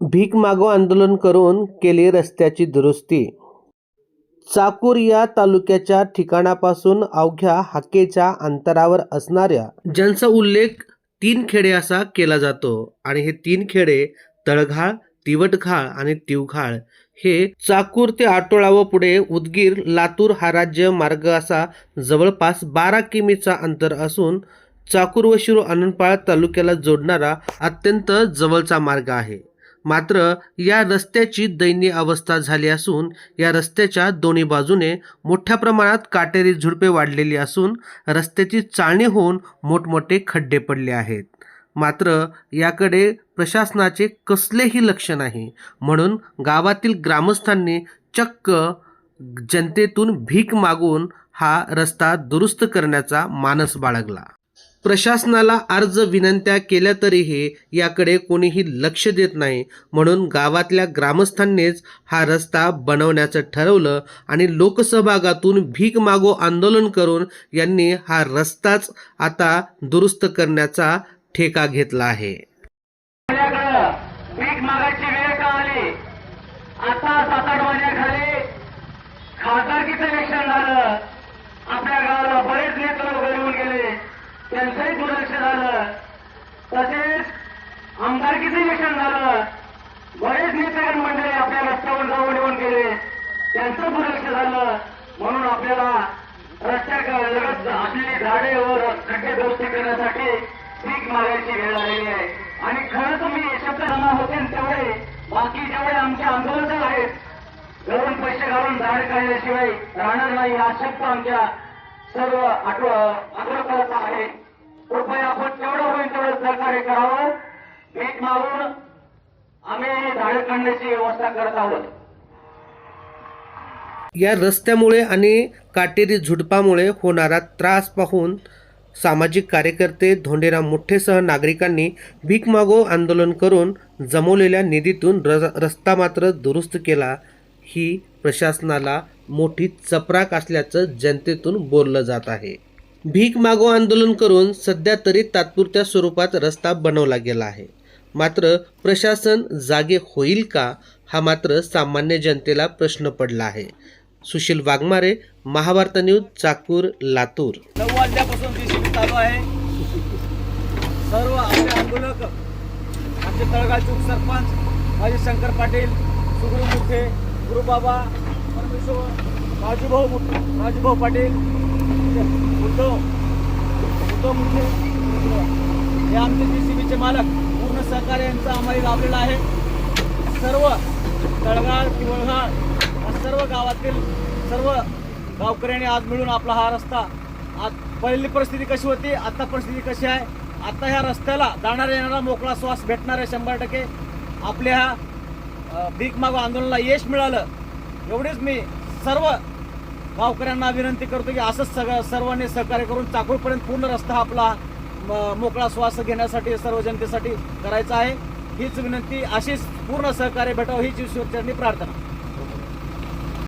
भीक मागो आंदोलन करून केली रस्त्याची दुरुस्ती. चाकूर या तालुक्याच्या ठिकाणापासून अवघ्या हाकेच्या अंतरावर असणाऱ्या ज्यांचा उल्लेख तीन खेडे असा केला जातो आणि हे तीन खेडे तळघाळ तिवटघाळ आणि तिवघाळ हे चाकूर ते आटोळा व पुढे उदगीर लातूर हा राज्य मार्ग असा जवळपास बारा किमीचा अंतर असून चाकूर व शिरो अनंतपाळ तालुक्याला जोडणारा अत्यंत जवळचा मार्ग आहे. मात्र या रस्त्याची दयनीय अवस्था झाली असून या रस्त्याच्या दोन्ही बाजूने मोठ्या प्रमाणात काटेरी झुडपे वाढलेली असून रस्त्याची चाळणी होऊन मोठमोठे खड्डे पडले आहेत. मात्र याकडे प्रशासनाचे कसलेही लक्ष नाही. म्हणून गावातील ग्रामस्थांनी चक्क जनतेतून भीक मागून हा रस्ता दुरुस्त करण्याचा मानस बाळगला. प्रशासनाला अर्ज विनंत्या केल्या तरीही याकडे कोणीही लक्ष देत नाही. म्हणून गावातल्या ग्रामस्थांनीच हा रस्ता बनवण्याचं ठरवलं आणि लोकसहभागातून भीक मागो आंदोलन करून यांनी हा रस्ताच आता दुरुस्त करण्याचा ठेका घेतला आहे. आपल्याकडं मागायची वेळ का आली? आता सात आठ महिन्याखाली खासदारकीचं इलेक्शन झालं. आपल्या गावाला बरेच नेते लोक येऊन गेले. त्यांचंही दुर्लक्ष झालं. तसेच आमदारकीचं इलेक्शन झालं. बरेच नेतेगण मंडळी आपल्या रस्त्यावर जाऊन येऊन गेले. त्यांचं दुर्लक्ष झालं. म्हणून आपल्याला रस्त्या लगत असलेली झाडे व खड्डे दुरुस्ती करण्यासाठी मागायची वेळ आलेली आहे. आणि खरं तुम्ही शब्द जमा होतील तेवढे बाकी जेवढे आमचे आंदोलन आहेत घरून पैसे घालून झाड काढल्याशिवाय राहणार नाही हा शब्द आमच्या सर्व आठव आग्रहाचा आहे. कृपया आपण तेवढं होईल तेवढं सहकार्य करावं. भीक मागून आम्ही झाडं काढण्याची व्यवस्था करत आहोत. या रस्त्यामुळे आणि काटेरी झुडपामुळे होणारा त्रास पाहून सामाजिक कार्यकर्ते धोंडेराम मुठ्ठेसह नागरिकांनी भीक मागो आंदोलन करून जमवलेल्या निधीतून र रस्ता मात्र दुरुस्त केला. ही प्रशासनाला मोठी चपराक असल्याचं जनतेतून बोललं जात आहे. भीक मागो आंदोलन करून सध्या तरी तात्पुरत्या स्वरूपात रस्ता बनवला गेला आहे. मात्र प्रशासन जागे होईल का हा मात्र सामान्य जनतेला प्रश्न पडला आहे. सुशील वाघमारे महाभारत न्यूज चाकूर लातूर. नऊ वाजल्यापासून जीसीबी चालू आहे. सर्व आपले आंदोलक आमचे तळगावचे उपसरपंच माजी शंकर पाटील सुगुरु मुठे गुरुबाबा परमेश्वर राजूभाऊ मुठे राजूभाऊ पाटील उद्धव उद्धव मुठे हे आमचे बीचे मालक पूर्ण सहकार्य यांचं आम्हाला लाभलेलं आहे. सर्व तळगाळ किवळगाळ सर्व गावातील सर्व गावकऱ्यांनी आज मिळून आपला हा रस्ता आज पहिली परिस्थिती कशी होती आत्ता परिस्थिती कशी आहे आत्ता ह्या रस्त्याला जाणाऱ्या येणारा मोकळा श्वास भेटणार आहे शंभर टक्के आपल्या ह्या भीक मागो आंदोलनाला यश मिळालं. एवढीच मी सर्व गावकऱ्यांना विनंती करतो की असंच सगळं सर्वांनी सहकार्य करून चाकूरपर्यंत पूर्ण रस्ता आपला म, मोकळा श्वास घेण्यासाठी सर्व जनतेसाठी करायचा आहे. हीच विनंती अशीच पूर्ण सहकार्य भेटावं हीच ईश्वरचरणी प्रार्थना.